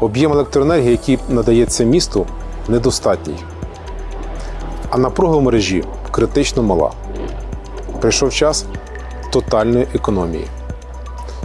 Об'єм електроенергії, який надається місту, недостатній, а напруга в мережі критично мала. Прийшов час тотальної економії.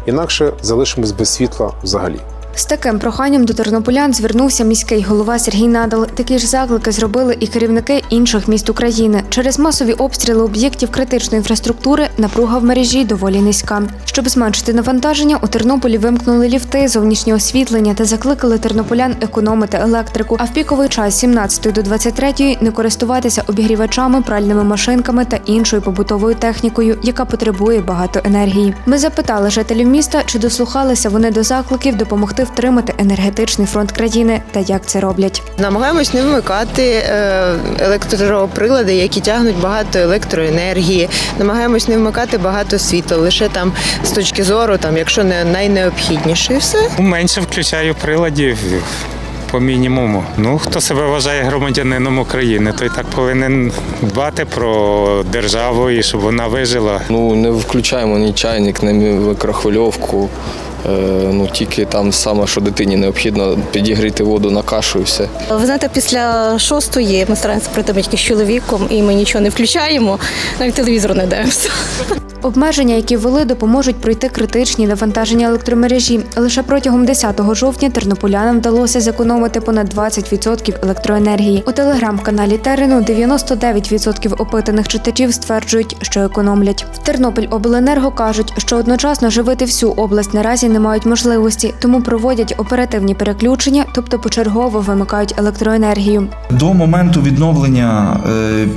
Інакше залишимось без світла взагалі. З таким проханням до тернополян звернувся міський голова Сергій Надал. Такі ж заклики зробили і керівники інших міст України. Через масові обстріли об'єктів критичної інфраструктури напруга в мережі доволі низька. Щоб зменшити навантаження, у Тернополі вимкнули ліфти, зовнішнє освітлення та закликали тернополян економити електрику. А в піковий час з 17 до 23 не користуватися обігрівачами, пральними машинками та іншою побутовою технікою, яка потребує багато енергії. Ми запитали жителів міста, чи дослухалися вони до закликів допомогти втримати енергетичний фронт країни та як це роблять. Намагаємось не вмикати е, електроприлади, які тягнуть багато електроенергії. Намагаємось не вмикати багато світла, лише там з точки зору, там, якщо не найнеобхідніше, і все. Менше включаю приладів по мінімуму. Ну, хто себе вважає громадянином України, той так повинен дбати про державу і щоб вона вижила. Ну, не включаємо ні чайник, ні мікрохвильовку. Е, Ну, тільки там саме, що дитині необхідно підігріти воду на кашу і все. Ви знаєте, після шостої ми стараємося прийти батьки з чоловіком, і ми нічого не включаємо, навіть телевізор не дивимося. Обмеження, які ввели, допоможуть пройти критичні навантаження електромережі. Лише протягом 10 жовтня тернополянам вдалося зекономити понад 20% електроенергії. У телеграм-каналі Терену 99% опитаних читачів стверджують, що економлять. В Тернопіль Обленерго кажуть, що одночасно живити всю область наразі не мають можливості, тому проводять оперативні переключення, тобто почергово вимикають електроенергію. До моменту відновлення е,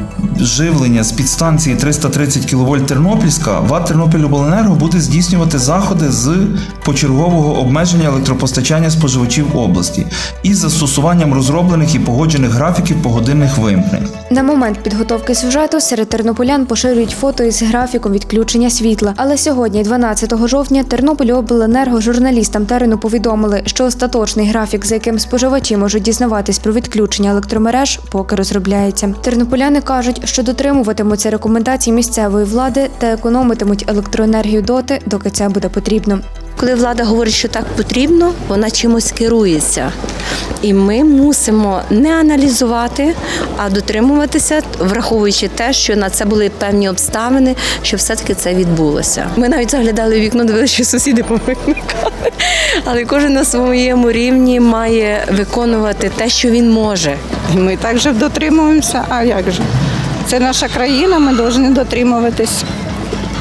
живлення з підстанції 330 кВт Тернопільська ВАТ Тернопільобленерго буде здійснювати заходи з почергового обмеження електропостачання споживачів області із застосуванням розроблених і погоджених графіків погодинних вимкнень. На момент підготовки сюжету серед тернополян поширюють фото із графіком відключення світла. Але сьогодні, 12 жовтня, Тернопільобленерго журналістам терену повідомили, що остаточний графік, за яким споживачі можуть дізнаватись про відключення електромереж, поки розробляється. Тернополяни кажуть, що дотримуватимуться рекомендацій місцевої влади та економитимуть електроенергію доти, доки це буде потрібно. Коли влада говорить, що так потрібно, вона чимось керується. І ми мусимо не аналізувати, а дотримуватися, враховуючи те, що на це були певні обставини, що все-таки це відбулося. Ми навіть заглядали вікно, дивилися, що сусіди повимикали. Але кожен на своєму рівні має виконувати те, що він може. Ми також дотримуємося, а як же? Це наша країна, ми повинні дотримуватись.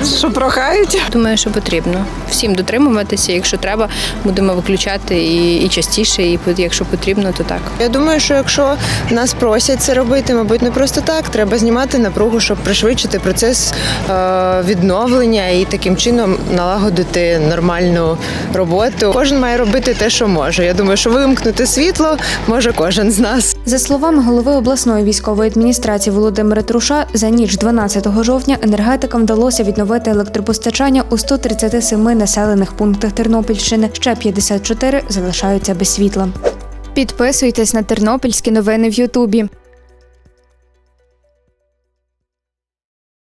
Що прохають? Думаю, що потрібно всім дотримуватися. Якщо треба, будемо виключати і, і частіше, і якщо потрібно, то так. Я думаю, що якщо нас просять це робити, мабуть, не просто так. Треба знімати напругу, щоб пришвидшити процес е, відновлення і таким чином налагодити нормальну роботу. Кожен має робити те, що може. Я думаю, що вимкнути світло може кожен з нас. За словами голови обласної військової адміністрації Володимира Труша, за ніч 12 жовтня енергетикам вдалося відновити електропостачання у 137 населених пунктах Тернопільщини. Ще 54 залишаються без світла. Підписуйтесь на тернопільські новини в Ютубі.